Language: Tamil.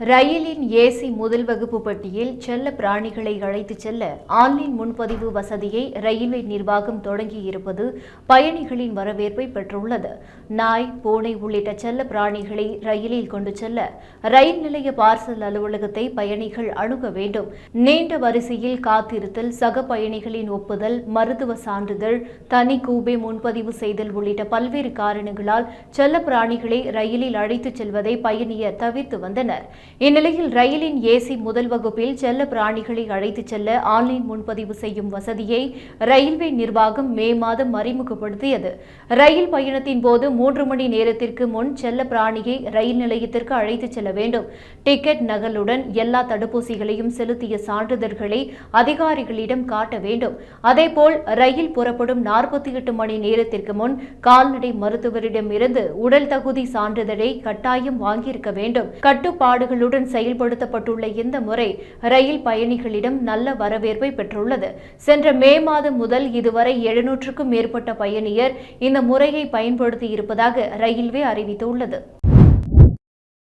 ரயிலின் ஏசி முதல் வகுப்பு பெட்டியில் செல்ல பிராணிகளை அழைத்துச் செல்ல ஆன்லைன் முன்பதிவு வசதியை ரயில்வே நிர்வாகம் தொடங்கியிருப்பது பயணிகளின் வரவேற்பை பெற்றுள்ளது. நாய் பூனை உள்ளிட்ட செல்ல பிராணிகளை ரயிலில் கொண்டு செல்ல ரயில் நிலைய பார்சல் அலுவலகத்தை பயணிகள் அணுக வேண்டும். நீண்ட வரிசையில் காத்திருத்தல் சக பயணிகளின் ஒப்புதல் மருத்துவ சான்றிதழ் தனி கூபே முன்பதிவு செய்தல் உள்ளிட்ட பல்வேறு காரணங்களால் செல்ல பிராணிகளை ரயிலில் அழைத்துச் செல்வதை பயணியர் தவிர்த்து வந்தனர். இந்நிலையில் ரயிலின் ஏசி முதல் வகுப்பில் செல்ல பிராணிகளை அழைத்துச் செல்ல ஆன்லைன் முன்பதிவு செய்யும் வசதியை ரயில்வே நிர்வாகம் மே மாதம் அறிமுகப்படுத்தியது. ரயில் பயணத்தின் போது மூன்று மணி நேரத்திற்கு முன் செல்ல பிராணியை ரயில் நிலையத்திற்கு அழைத்துச் செல்ல வேண்டும். டிக்கெட் நகலுடன் எல்லா தடுப்பூசிகளையும் செலுத்திய சான்றிதழ்களை அதிகாரிகளிடம் காட்ட வேண்டும். அதேபோல் ரயில் புறப்படும் நாற்பத்தி எட்டு மணி நேரத்திற்கு முன் கால்நடை மருத்துவரிடமிருந்து உடல் தகுதி சான்றிதழை கட்டாயம் வாங்கியிருக்க வேண்டும். கட்டுப்பாடுகள் கட்டுப்பாடுகளுடன் செயல்படுத்தப்பட்டுள்ள இந்த முறை ரயில் பயணிகளிடம் நல்ல வரவேற்பை பெற்றுள்ளது. சென்ற மே மாதம் முதல் இதுவரை எழுநூற்றுக்கும் மேற்பட்ட பயணியர் இந்த முறையை பயன்படுத்தி இருப்பதாக ரயில்வே அறிவித்துள்ளது.